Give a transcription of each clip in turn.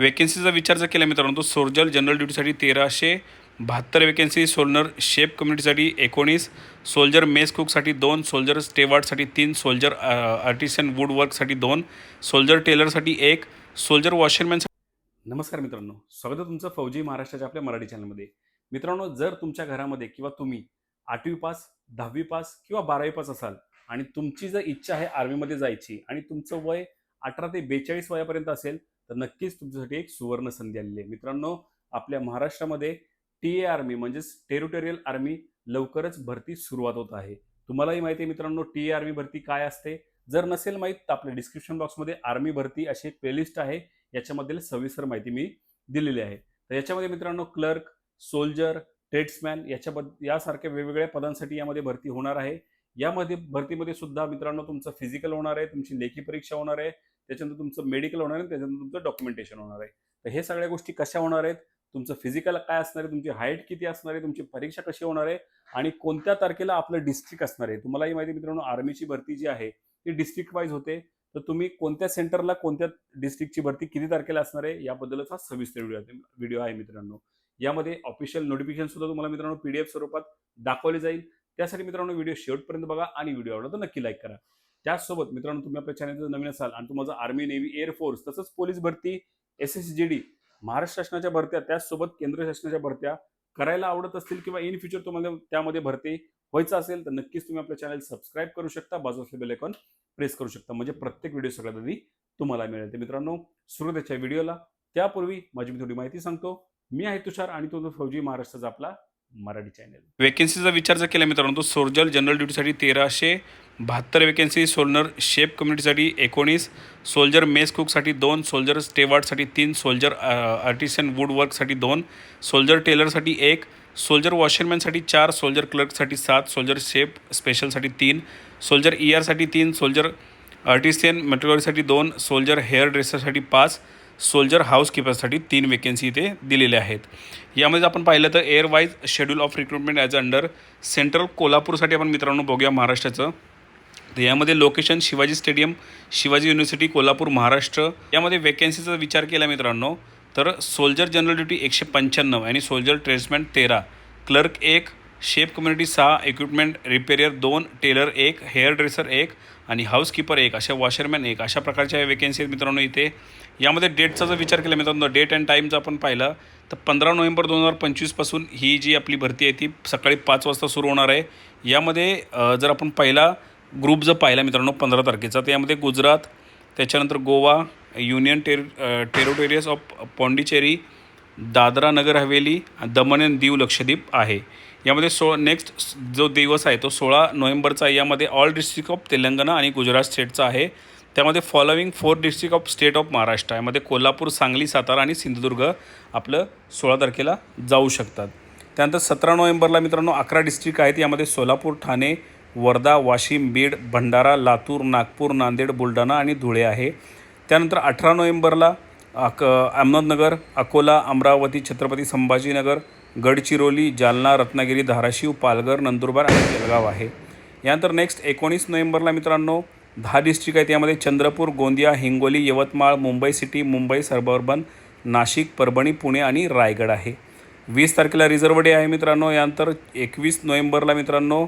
वेकेन्सीचा विचार जर केला मित्रांनो तो सोल्जर जनरल ड्युटीसाठी तेराशे बहात्तर वेकेन्सी सोलनर शेप कम्युनिटीसाठी एकोणीस सोल्जर मेस कुकसाठी दोन सोल्जर स्टेवार्डसाठी तीन सोल्जर आर्टिसन वूड वर्कसाठी दोन सोल्जर टेलरसाठी एक सोल्जर वॉशरमॅनसाठी नमस्कार मित्रांनो स्वागत आहे तुमचं फौजी महाराष्ट्राच्या आपल्या मराठी चॅनलमध्ये. मित्रांनो जर तुमच्या घरामध्ये किंवा तुम्ही आठवी पास दहावी पास किंवा बारावी पास असाल आणि तुमची जर इच्छा आहे आर्मीमध्ये जायची आणि तुमचं वय अठरा ते बेचाळीस वयापर्यंत असेल तर नक्कीच तुमच्यासाठी एक सुवर्ण संधी आलेली आहे. मित्रांनो आपल्या महाराष्ट्रामध्ये टी ए आर्मी म्हणजेच टेरिटोरियल आर्मी लवकरच भरती सुरुवात होत आहे. तुम्हालाही माहिती आहे मित्रांनो टी ए आर्मी भरती काय असते? जर नसेल माहीत तर आपल्या डिस्क्रिप्शन बॉक्समध्ये आर्मी भरती अशी एक प्लेलिस्ट आहे. याच्यामधील सविस्तर माहिती मी दिलेली आहे. तर याच्यामध्ये मित्रांनो क्लर्क सोल्जर ट्रेड्समॅन याच्याबद्द यासारख्या वेगवेगळ्या पदांसाठी यामध्ये भरती होणार आहे. यामध्ये भरतीमध्ये सुद्धा मित्रांनो तुमचं फिजिकल होणार आहे तुमची लेखी परीक्षा होणार आहे. त्याच्यानंतर तुमचं मेडिकल होणार आहे त्याच्यानंतर तुमचं डॉक्युमेंटेशन होणार आहे. तर हे सगळ्या गोष्टी कशा होणार आहेत? तुमचं फिजिकल काय असणार आहे? तुमची हाईट किती असणार आहे? तुमची परीक्षा कशी होणार आहे? आणि कोणत्या तारखेला आपलं डिस्ट्रिक्ट असणार आहे? तुम्हालाही माहिती आहे मित्रांनो आर्मीची भरती जी आहे ती डिस्ट्रिक्ट वाईज होते. तर तुम्ही कोणत्या सेंटरला कोणत्या डिस्ट्रिक्टची भरती किती तारखेला असणार आहे? याबद्दलच हा सविस्तर व्हिडिओ व्हिडिओ आहे मित्रांनो. यामध्ये ऑफिशियल नोटिफिकेशन सुद्धा तुम्हाला मित्रांनो पीडीएफ स्वरूपात दाखवले जाईल. त्यासाठी मित्रांनो व्हिडिओ शेवटपर्यंत बघा आणि व्हिडिओ आवडला तर नक्की लाईक करा. त्याचसोबत मित्रांनो तुम्ही आपल्या चॅनल नवीन असाल आणि तुम्हाला आर्मी नेव्ही एअरफोर्स तसंच पोलीस भरती S S G D Maharashtra शासनाच्या भरत्या त्याचसोबत केंद्र शासनाच्या भरत्या करायला आवडत असतील किंवा इन फ्युचर तुम्हाला त्यामध्ये भरती व्हायचं असेल तर नक्कीच तुम्ही आपलं चॅनल सबस्क्राईब करू शकता. बाजू असलेलं बेल आयकॉन प्रेस करू शकता. म्हणजे प्रत्येक व्हिडिओ सगळ्यात आधी तुम्हाला मिळेल. तर मित्रांनो सुरुवातीच्या व्हिडिओला त्यापूर्वी माझी मी थोडी माहिती सांगतो. मी आहे तुषार आणि तो फौजी महाराष्ट्राचा आपला मराठी चॅनल वेकेन्सीचा विचार जर केला मित्रांनो तो सोल्जर जनरल ड्युटीसाठी तेराशे बहात्तर वेकेन्सी सोलनर शेप कम्युनिटीसाठी एकोणीस सोल्जर मेस कुकसाठी दोन सोल्जर स्टेवार्डसाठी तीन सोल्जर आर्टिसन वूड वर्कसाठी दोन सोल्जर टेलरसाठी एक सोल्जर वॉशरमॅनसाठी चार सोल्जर क्लर्कसाठी सात सोल्जर शेप स्पेशलसाठी तीन सोल्जर ई आरसाठी तीन सोल्जर आर्टिसियन मटेरियलसाठी दोन सोल्जर हेअर ड्रेसरसाठी पाच सोल्जर हाऊसकीपरसाठी तीन वेकेन्सी इथे दिलेल्या आहेत. यामध्ये आपण पाहिलं तर area wise schedule of recruitment as under central कोल्हापूरसाठी आपण मित्रांनो बघूया महाराष्ट्राचं. तर यामध्ये location Shivaji stadium Shivaji university Kolhapur Maharashtra. यामध्ये वेकेन्सीचा विचार केला मित्रांनो तर सोल्जर जनरल ड्युटी एकशे पंच्याण्णव आणि सोल्जर ट्रेड्समॅन तेरा. क्लर्क एक शेप कम्युनिटी सहा इक्विपमेंट रिपेरियर दोन टेलर एक हेअर ड्रेसर एक आणि हाऊसकीपर एक अशा वॉशरमॅन एक. अशा प्रकारच्या वेकेन्सी आहेत मित्रांनो इथे. यामध्ये डेटचा जर विचार केला मित्रांनो डेट अँड टाईम जर आपण पाहिला तर पंधरा नोव्हेंबर दोन हजार पंचवीसपासून ही जी आपली भरती आहे ती सकाळी पाच वाजता सुरू होणार आहे. यामध्ये जर आपण पहिला ग्रुप जर पाहिला मित्रांनो पंधरा तारखेचा तर यामध्ये गुजरात त्याच्यानंतर Goa union ter territories of Pondicherry Dadra Nagar Haveli Daman and Diu Lakshadweep आहे. यामध्ये सो नेक्स्ट जो दिवस आहे तो सोळा नोव्हेंबरचा यामध्ये ऑल डिस्ट्रिक्ट ऑफ तेलंगणा आणि गुजरात स्टेटचा आहे. त्यामध्ये following four district of state of Maharashtra यामध्ये कोल्हापूर सांगली सातारा आणि सिंधुदुर्ग आपलं सोळा तारखेला जाऊ शकतात. त्यानंतर सतरा नोव्हेंबरला मित्रांनो अकरा डिस्ट्रिक्ट आहेत. यामध्ये सोलापूर ठाणे वर्धा वाशिम बीड भंडारा लातूर नागपूर नांदेड बुलढाणा आणि धुळे आहे. त्यानंतर अठरा नोव्हेंबरला अक अहमदनगर अकोला अमरावती छत्रपती संभाजीनगर गडचिरोली जालना रत्नागिरी धाराशिव पालघर नंदुरबार आणि जळगाव आहे. यानंतर नेक्स्ट एकोणीस नोव्हेंबरला मित्रांनो दहा डिस्ट्रिक्ट आहेत. यामध्ये चंद्रपूर गोंदिया हिंगोली यवतमाळ मुंबई सिटी मुंबई सबअर्बन नाशिक परभणी पुणे आणि रायगड आहे. वीस तारखेला रिझर्व डे आहे मित्रांनो. यानंतर एकवीस नोव्हेंबरला मित्रांनो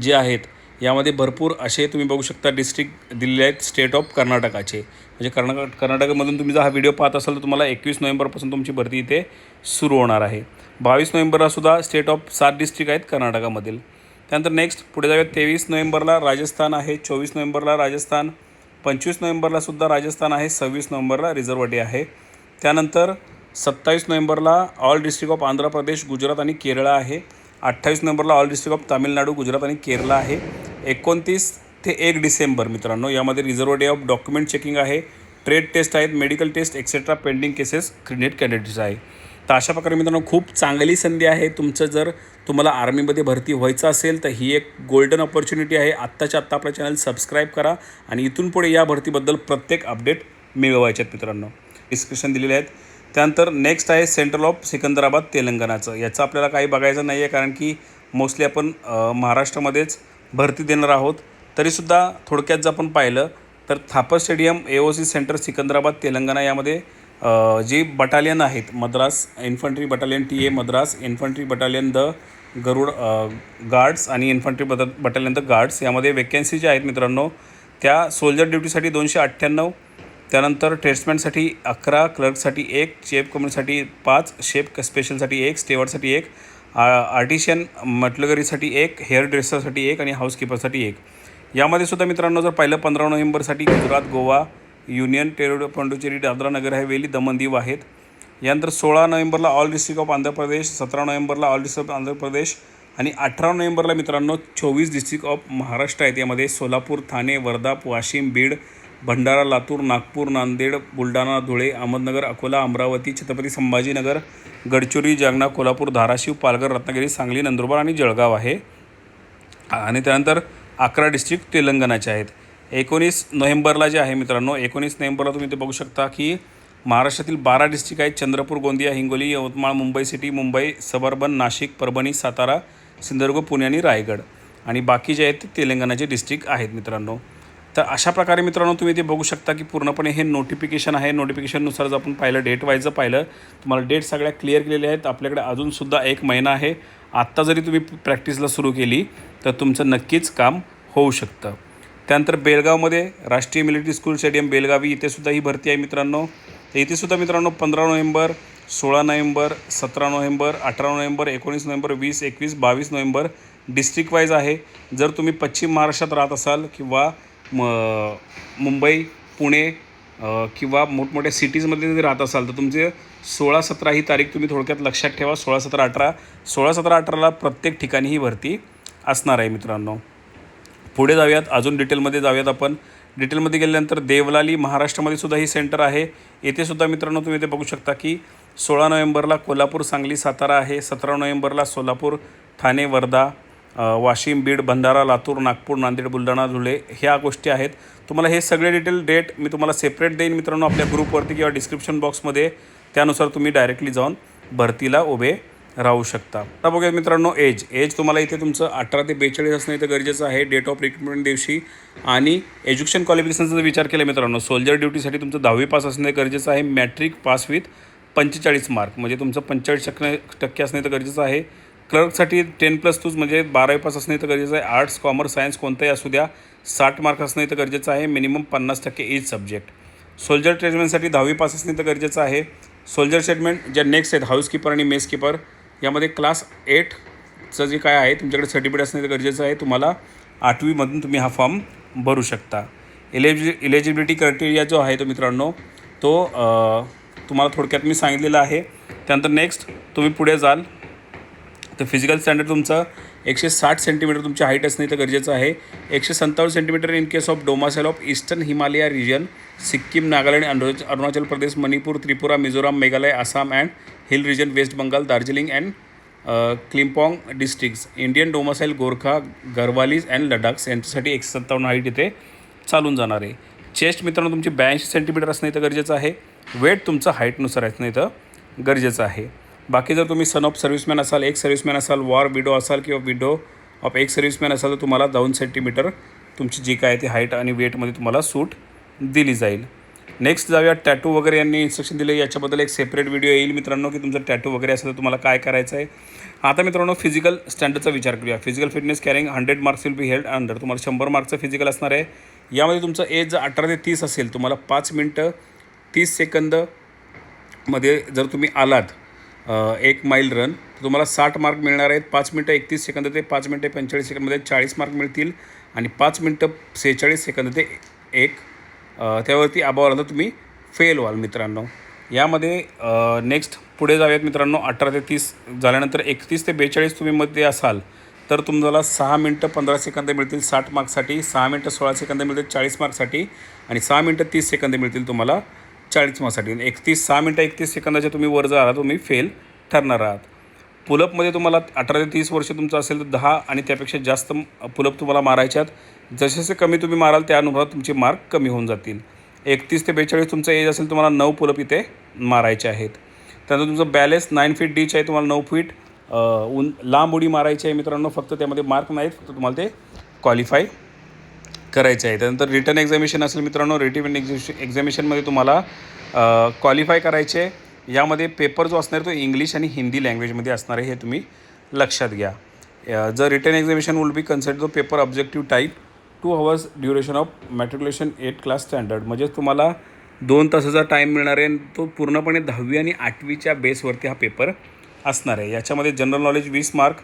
जे आहेत यामध्ये भरपूर असे तुम्ही बघू शकता डिस्ट्रिक्ट दिलेले आहेत स्टेट ऑफ कर्नाटकाचे. म्हणजे कर्नाटक कर्नाटकमधून तुम्ही जर हा व्हिडिओ पाहत असाल तर तुम्हाला एकवीस नोव्हेंबरपासून तुमची भरती इथे सुरू होणार आहे. बावीस नोव्हेंबरला सुद्धा स्टेट ऑफ सात डिस्ट्रिक्ट आहेत कर्नाटकामधील. त्यानंतर नेक्स्ट पुढे जाऊयात. तेवीस नोव्हेंबरला राजस्थान आहे चोवीस नोव्हेंबरला राजस्थान पंचवीस नोव्हेंबरला सुद्धा राजस्थान आहे सव्वीस नोव्हेंबरला रिझर्व डे आहे. त्यानंतर सत्तावीस नोव्हेंबरला all district of Andhra Pradesh Gujarat आणि केरळ आहे. अठ्ठावीस नोव्हेंबरला all district of Tamil Nadu Gujarat आणि केरळ आहे. एकोणतीस ते एक डिसेंबर मित्रांनो यामध्ये reserve day of document checking आहे. ट्रेड टेस्ट आहेत medical test etcetera pending cases क्रिनेट candidates आहे. तर अशा प्रकारे मित्रांनो खूप चांगली संधी आहे. तुमचं जर तुम्हाला आर्मीमध्ये भरती व्हायचं असेल तर ही एक गोल्डन ऑपॉर्च्युनिटी आहे. आत्ताच्या आत्ता आपला चॅनल सबस्क्राईब करा आणि इथून पुढे या भरतीबद्दल प्रत्येक अपडेट मिळवायचे आहेत मित्रांनो. डिस्क्रिप्शन दिलेले आहेत. त्यानंतर नेक्स्ट आहे सेंट्रल ऑफ सिकंदराबाद तेलंगणाचं. याचं आपल्याला काही बघायचं नाही आहे कारण की मोस्टली आपण महाराष्ट्रामध्येच भरती देणार आहोत. तरीसुद्धा थोडक्यात जर आपण पाहिलं तर Thapar stadium A O C centre Secunderabad Telangana यामध्ये जी बटालियन आहेत Madras infantry battalion T A Madras infantry battalion the Garud guards आणि infantry but battalion the guards यामध्ये वेकन्सी ज्या आहेत मित्रांनो त्या सोल्जर ड्युटीसाठी दोनशे अठ्ठ्याण्णव त्यानंतर ट्रेड्समॅनसाठी अकरा क्लर्कसाठी एक शेप कम्युनिटीसाठी पाच शेप स्पेशलसाठी एक स्टेवरसाठी एक आर्टिशियन मटलगरीसाठी एक हेअर ड्रेसरसाठी एक आणि हाऊसकीपरसाठी एक. यामध्ये सुद्धा मित्रांनो जर पाहिलं पंधरा नोव्हेंबरसाठी गुजरात गोवा युनियन टेरोड पांडुचेरी दादरा नगर हवेली दमन दीव आहेत. यानंतर सोळा नोव्हेंबरला all district of Andhra Pradesh सतरा नोव्हेंबरला all district of Andhra Pradesh आणि अठरा नोव्हेंबरला मित्रांनो चोवीस डिस्ट्रिक्ट ऑफ महाराष्ट्र आहेत यामध्ये सोलापूर ठाणे वर्धा वाशिम बीड भंडारा लातूर नागपूर नांदेड बुलढाणा धुळे अहमदनगर अकोला अमरावती छत्रपती संभाजीनगर गडचिरोली जालना कोल्हापूर धाराशिव पालघर रत्नागिरी सांगली नंदुरबार आणि जळगाव आहे. आणि त्यानंतर अकरा डिस्ट्रिक्ट तेलंगणाचे आहेत. एकोणीस नोव्हेंबरला जे आहे मित्रांनो एकोणीस नोव्हेंबरला तुम्ही ते बघू शकता की महाराष्ट्रातील बारा डिस्ट्रिक्ट आहेत. चंद्रपूर गोंदिया हिंगोली यवतमाळ मुंबई सिटी मुंबई सबर्बन नाशिक परभणी सातारा सिंधुदुर्ग पुणे आणि रायगड. आणि बाकी जे आहेत ते तेलंगणाचे डिस्ट्रिक्ट आहेत मित्रांनो. तर अशा प्रकारे मित्रांनो तुम्ही ते बघू शकता की पूर्णपणे हे नोटिफिकेशन आहे. नोटिफिकेशननुसार जर आपण पाहिलं डेट वाईजचं पाहिलं तुम्हाला डेट सगळ्या क्लिअर केलेल्या आहेत. आपल्याकडे अजूनसुद्धा एक महिना आहे. आत्ता जरी तुम्ही प्रॅक्टिसला सुरू केली तर तुमचं नक्कीच काम होऊ शकतं. त्यानंतर बेळगावमध्ये Rashtriya military school stadium Belagavi इथेसुद्धा ही भरती आहे मित्रांनो. तर इथेसुद्धा मित्रांनो पंधरा नोव्हेंबर सोळा नोव्हेंबर सतरा नोव्हेंबर अठरा नोव्हेंबर एकोणीस नोव्हेंबर वीस एकवीस बावीस नोव्हेंबर डिस्ट्रिक्ट वाईज आहे. जर तुम्ही पश्चिम महाराष्ट्रात राहत असाल किंवा म मुंबई पुणे किंवा मोठमोठ्या सिटीजमध्ये जरी राहत असाल तर तुमचे सोळा सतरा ही तारीख तुम्ही थोडक्यात लक्षात ठेवा. सोळा सतरा अठरा सोळा सतरा अठराला प्रत्येक ठिकाणी ही भरती असणार आहे मित्रांनो. पुढे जाऊयात. अजून डिटेलमध्ये जाऊयात आपण. डिटेलमध्ये गेल्यानंतर देवलाली महाराष्ट्रामध्ये सुद्धा ही सेंटर आहे. येथे सुद्धा मित्रांनो तुम्ही ते बघू शकता की सोळा नोव्हेंबरला कोल्हापूर सांगली सातारा आहे. सतरा नोव्हेंबरला सोलापूर ठाणे वर्धा वाशिम बीड भंडारा लातूर नागपूर नांदेड बुलढाणा धुळे ह्या गोष्टी आहेत. तुम्हाला हे सगळे डिटेल डेट मी तुम्हाला सेपरेट देईन मित्रांनो आपल्या ग्रुपवरती किंवा डिस्क्रिप्शन बॉक्समध्ये त्यानुसार तुम्ही डायरेक्टली जाऊन भरतीला उभे राहू शकता. आता बघूया मित्रांनो एज. एज तुम्हाला इथे तुमचं अठरा ते बेचाळीस असणं इथं गरजेचं आहे. डेट ऑफ रिक्रुटमेंट दिवशी. आणि एज्युकेशन क्वालिफिकेशनचा जर विचार केला मित्रांनो सोल्जर ड्युटीसाठी तुमचं दहावी पास असणे गरजेचं आहे. मॅट्रिक पास विथ पंचेचाळीस मार्क म्हणजे तुमचं पंचेचाळीस टक्के टक्के असणे तर गरजेचं आहे. क्लर्कसाठी टेन प्लस टूज म्हणजे बारावी पास असणे तर गरजेचं आहे. आर्ट्स कॉमर्स सायन्स कोणताही असू द्या साठ मार्क असणे तर गरजेचं आहे. मिनिमम पन्नास टक्के एज सब्जेक्ट सोल्जर ट्रेडमेंटसाठी दहावी पास असणे तर गरजेचं आहे. सोल्जर स्टेटमेंट ज्या नेक्स्ट आहेत हाऊसकीपर आणि मेसकीपर यामध्ये क्लास एटचं जे काय आहे तुमच्याकडे सर्टिफिकेट असणे तर गरजेचं आहे. तुम्हाला आठवीमधून तुम्ही हा फॉर्म भरू शकता. इलेजि इलेजिबिलिटी क्रायटेरिया जो आहे तो मित्रांनो तो तुम्हाला थोडक्यात मी सांगितलेला आहे. त्यानंतर नेक्स्ट तुम्ही पुढे जाल. तर फिजिकल स्टँडर्ड तुमचं एकशे साठ सेंटीमीटर तुमची हाईट असणे तर गरजेचं आहे. एकशे सत्तावन्न centimetre in case of domicile of eastern Himalaya region Sikkim Nagaland Arunachal Pradesh Manipur Tripura Mizoram Meghalaya Assam and hill region west Bengal Darjeeling and Kalimpong districts. Indian domicile Gorkha Garhwalis and Ladakhis यांच्यासाठी एकशे सत्तावन्न height इथे चालून जाणार आहे. Chest मित्रांनो तुमची ब्याऐंशी सेंटीमीटर असणं इथं गरजेचं आहे. वेट तुमचं हाईटनुसार असणं इथं गरजेचं आहे. बाकी जर तुम्ही सन ऑफ सर्व्हिसमॅन असाल एक सर्व्हिसमॅन असाल वॉर विडो असाल किंवा विडो ऑफ एक सर्व्हिसमॅन असाल तर तुम्हाला दोन सेंटीमीटर तुमची जी काय आहे ती हाईट आणि वेटमध्ये तुम्हाला सूट दिली जाईल. नेक्स्ट जाऊया टॅटू वगैरे यांनी इन्स्ट्रक्शन दिले. याच्याबद्दल एक सेपरेट व्हिडिओ येईल मित्रांनो की तुमचं टॅटू वगैरे असेल तर तुम्हाला काय करायचं आहे. आता मित्रांनो फिजिकल स्टँडर्डचा विचार करूया. Physical fitness carrying hundred marks will be held under तुम्हाला शंभर मार्क्सचं फिजिकल असणार आहे. यामध्ये तुमचं एज जर अठरा ते तीस असेल तुम्हाला पाच मिनटं तीस सेकंदमध्ये जर तुम्ही आलात एक माईल रन तर तुम्हाला साठ मार्क मिळणार आहेत. पाच मिनटं एकतीस सेकंद ते पाच मिनटं पंचेचाळीस सेकंदमध्ये चाळीस मार्क मिळतील. आणि पाच मिनटं सेहेचाळीस सेकंद ते एक त्यावरती अभाव आला तर तुम्ही फेल व्हाल मित्रांनो. यामध्ये नेक्स्ट पुढे जाऊयात मित्रांनो अठरा ते तीस झाल्यानंतर एकतीस ते बेचाळीस तुम्ही मध्ये असाल तर तुम्हाला सहा मिनटं पंधरा सेकंद मिळतील साठ मार्कसाठी सहा मिनटं सोळा सेकंद मिळतील चाळीस मार्कसाठी आणि सहा मिनटं तीस सेकंद मिळतील तुम्हाला चाळीस मार्क्ससाठी एकतीस सहा मिनटं एकतीस सेकंदाच्या तुम्ही वर जा आला तुम्ही फेल ठरणार आहात. पुलअपमध्ये तुम्हाला अठरा ते तीस वर्ष तुमचं असेल तर दहा आणि त्यापेक्षा जास्त पुलअप तुम्हाला मारायच्यात जसे जसे कमी तुम्ही माराल त्यानुसार तुमचे मार्क कमी होऊन जातील. एकतीस ते बेचाळीस तुमचं एज असेल तुम्हाला नऊ पुलप इथे मारायचे आहेत. त्यानंतर तुमचं बॅलेन्स नाईन फीट डीच आहे तुम्हाला नऊ फीट उन लांब उडी मारायची आहे मित्रांनो फक्त त्यामध्ये मार्क नाहीत फक्त तुम्हाला ते क्वालिफाय करायचे आहे. त्यानंतर रिटर्न एक्झामिशन असेल मित्रांनो रिटर्न एक्झिश एक्झामिशनमध्ये तुम्हाला क्वालिफाय करायचे यामध्ये पेपर जो असणार आहे तो इंग्लिश आणि हिंदी लँग्वेजमध्ये असणार आहे हे तुम्ही लक्षात घ्या. जर written examination will be consider the paper objective type two hours duration of matriculation eight class standard म्हणजे तुम्हाला दोन तासाचा टाईम मिळणार आहे आणि तो पूर्णपणे दहावी आणि आठवीच्या बेसवरती हा पेपर असणार आहे. याच्यामध्ये जनरल नॉलेज वीस मार्क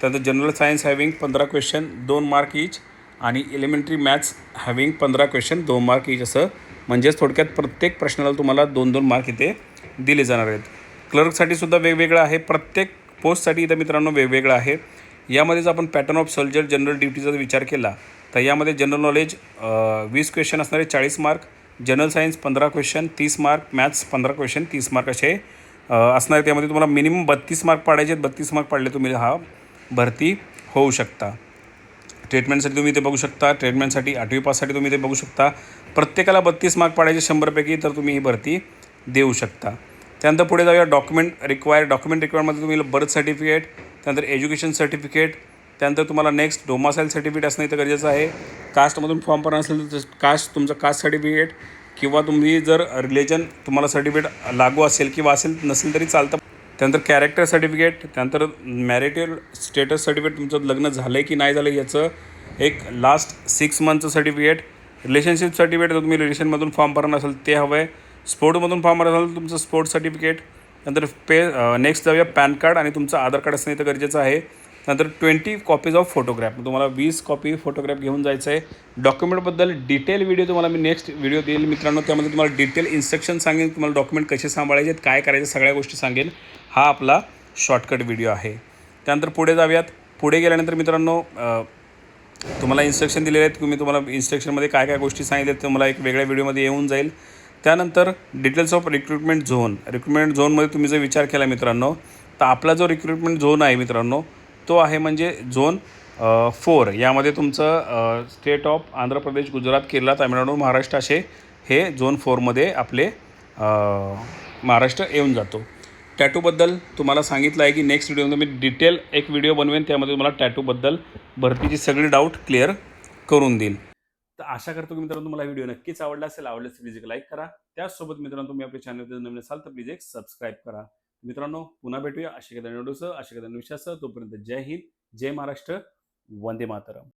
त्यानंतर जनरल सायन्स हॅविंग पंधरा क्वेश्चन दोन मार्क इच आणि एलिमेंटरी मॅथ्स हॅविंग पंधरा क्वेश्चन दोन मार्क इच असं. म्हणजेच थोडक्यात प्रत्येक प्रश्नाला तुम्हाला दोन दोन मार्क इथे दिले जाणार आहेत. क्लर्कसाठी सुद्धा वेगवेगळं आहे. प्रत्येक पोस्टसाठी इथं मित्रांनो वेगवेगळं आहे. यामध्येच आपण पॅटर्न ऑफ सोल्जर जनरल ड्युटीचा जर विचार केला तर यामध्ये जनरल नॉलेज वीस क्वेश्चन असणारे चाळीस मार्क जनरल सायन्स पंधरा क्वेश्चन तीस मार्क मॅथ्स पंधरा क्वेश्चन तीस मार्क असे असणारे असणार. त्यामध्ये तुम्हाला मिनिमम बत्तीस मार्क पाडायचे आहेत. बत्तीस मार्क पाडले तुम्ही हा भरती होऊ शकता. ट्रीटमेंटसाठी तुम्ही इथे बघू शकता. ट्रीटमेंटसाठी आठवी पाससाठी तुम्ही ते बघू शकता. प्रत्येकाला बत्तीस मार्क पाडायचे शंभरपैकी तर तुम्ही ही भरती देऊ शकता. त्यानंतर पुढे जाऊया डॉक्युमेंट रिक्वायर डॉक्युमेंट रिक्वायरमध्ये तुम्ही बर्थ सर्टिफिकेट त्यानंतर एज्युकेशन सर्टिफिकेट त्यानंतर तुम्हाला नेक्स्ट डोमासाईल सर्टिफिकेट असणं इथं गरजेचं आहे. कास्टमधून फॉर्म भरणार असेल तर कास्ट तुमचं कास्ट सर्टिफिकेट किंवा तुम्ही जर रिलेजन तुम्हाला सर्टिफिकेट लागू असेल किंवा असेल नसेल तरी चालतं. त्यानंतर कॅरेक्टर सर्टिफिकेट त्यानंतर मॅरिटल स्टेटस सर्टिफिकेट तुमचं लग्न झालं आहे की नाही झालं याचं एक लास्ट सिक्स मंथचं सर्टिफिकेट रिलेशनशिप सर्टिफिकेट जर तुम्ही रिलेशनमधून फॉर्म भरणार असेल ते हवं आहे स्पोर्टमधून फॉर्म भरणार असेल तुमचं स्पोर्ट सर्टिफिकेट नंतर पे नेक्स्ट जाऊया पॅन कार्ड आणि तुमचं आधार कार्ड असणं इथं गरजेचं आहे. नंतर ट्वेंटी कॉपीज ऑफ फोटोग्राफ तुम्हाला वीस कॉपी फोटोग्राफ घेऊन जायचं आहे. डॉक्युमेंटबद्दल डिटेल व्हिडिओ तुम्हाला मी नेक्स्ट व्हिडिओ देईल मित्रांनो. त्यामध्ये तुम्हाला डिटेल इन्स्ट्रक्शन सांगेन. तुम्हाला डॉक्युमेंट कसे सांभाळायचे आहेत काय करायचे सगळ्या गोष्टी सांगेन. हा आपला शॉर्टकट व्हिडिओ आहे. त्यानंतर पुढे जाऊयात. पुढे गेल्यानंतर मित्रांनो तुम्हाला इन्स्ट्रक्शन दिलेले आहेत. तुम्ही तुम्हाला इन्स्ट्रक्शनमध्ये काय काय गोष्टी सांगितल्या आहेत तुम्हाला एक वेगळ्या व्हिडिओमध्ये येऊन जाईल. त्यानंतर details of recruitment zone recruitment झोनमध्ये तुम्ही जर विचार केला मित्रांनो तर आपला जो रिक्रुटमेंट झोन आहे मित्रांनो तो आहे म्हणजे झोन फोर यामध्ये तुमचं स्टेट ऑफ आंध्र प्रदेश गुजरात केरळ तामिळनाडू महाराष्ट्र असे हे झोन फोरमध्ये आपले महाराष्ट्र येऊन जातो. टॅटूबद्दल तुम्हाला सांगितलं आहे की नेक्स्ट व्हिडिओमध्ये मी डिटेल एक व्हिडिओ बनवेन त्यामध्ये तुम्हाला टॅटूबद्दल भरतीची सगळी डाऊट क्लिअर करून देईल तर आशा करतो की मित्रांनो तुम्हाला व्हिडिओ नक्कीच आवडला असेल आवडल्यास प्लीज एक लाईक करा. त्याचसोबत मित्रांनो तुम्ही आपल्या चॅनलवर नवीन असाल तर प्लीज एक सबस्क्राईब करा. मित्रांनो पुन्हा भेटूया. अशा कदा व्हिडिओसह अशा कदा विषयासह. तोपर्यंत जय हिंद जय महाराष्ट्र वंदे मातरम.